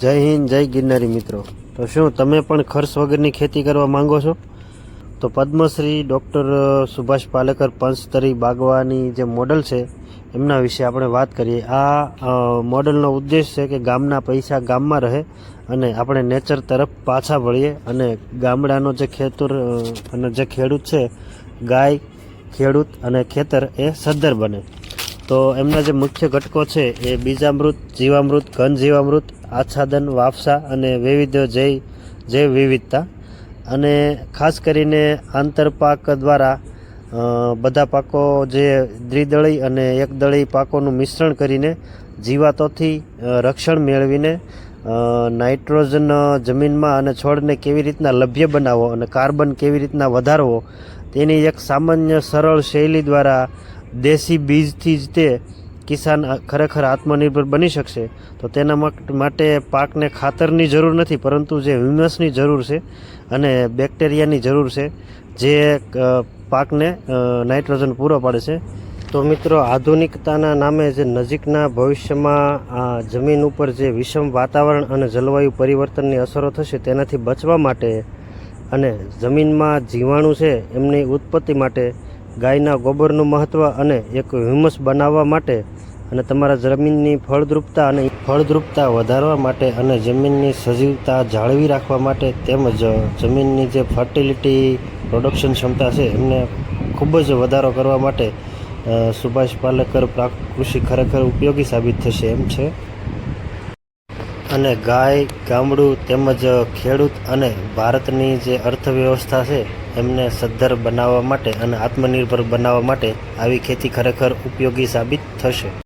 જય હિન્દ, જય ગિરનારી મિત્રો. તો શું, તમે પણ ખર્ચ વગરની ખેતી કરવા માંગો છો? તો પદ્મશ્રી ડૉક્ટર સુભાષ પાલેકર પંચતરી બાગવાની જે મોડલ છે, એમના વિશે આપણે વાત કરીએ. આ મોડલનો ઉદ્દેશ છે કે ગામના પૈસા ગામમાં રહે અને આપણે નેચર તરફ પાછા વળીએ અને ગામડાનો જે ખેતર અને જે ખેડૂત છે, ગાય, ખેડૂત અને ખેતર એ સદ્ધર બને. તો એમના જે મુખ્ય ઘટકો છે એ બીજામૃત, જીવામૃત ઘન જીવામૃત આચ્છાદન વાફસા અને વૈવિધ્ય જૈવ જૈવ વિવિધતા. અને ખાસ કરીને આંતરપાક દ્વારા બધા પાકો જે દ્વિદળી અને એકદળી પાકોનું મિશ્રણ કરીને જીવાતોથી રક્ષણ મેળવીને નાઇટ્રોજન જમીનમાં અને છોડને કેવી રીતના લભ્ય બનાવવો અને કાર્બન કેવી રીતના વધારવો, તેની એક સામાન્ય સરળ શૈલી દ્વારા દેશી બીજથી જ તે કિસાન ખરેખર આત્મનિર્ભર બની શકશે, તો તેના માટે પાકને ખાતરની જરૂર નથી, પરંતુ જે હ્યુમસની જરૂર છે અને બેક્ટેરિયાની જરૂર છે, જે પાકને નાઇટ્રોજન પૂરો પાડે છે. તો મિત્રો, આધુનિકતાના નામે જે નજીકના ભવિષ્યમાં આ જમીન ઉપર જે વિષમ વાતાવરણ અને જલવાયુ પરિવર્તનની અસરો થશે, તેનાથી બચવા માટે અને જમીનમાં જીવાણુ છે, એમની ઉત્પત્તિ માટે ગાયના ગોબરનું મહત્ત્વ અને એક હ્યુમસ બનાવવા માટે અને તમારા જમીનની ફળદ્રુપતા અને ફળદ્રુપતા વધારવા માટે અને જમીનની સજીવતા જાળવી રાખવા માટે તેમજ જમીનની જે ફર્ટિલિટી પ્રોડક્શન ક્ષમતા છે, એમને ખૂબ જ વધારો કરવા માટે સુભાષ પાલેકર પ્રાક, કૃષિ ખરેખર ઉપયોગી સાબિત થશે એમ છે. અને ગાય, ગામડું તેમજ ખેડૂત અને ભારતની જે અર્થવ્યવસ્થા છે, એમને સદ્ધર બનાવવા માટે અને આત્મનિર્ભર બનાવવા માટે આવી ખેતી ખરેખર ઉપયોગી સાબિત થશે.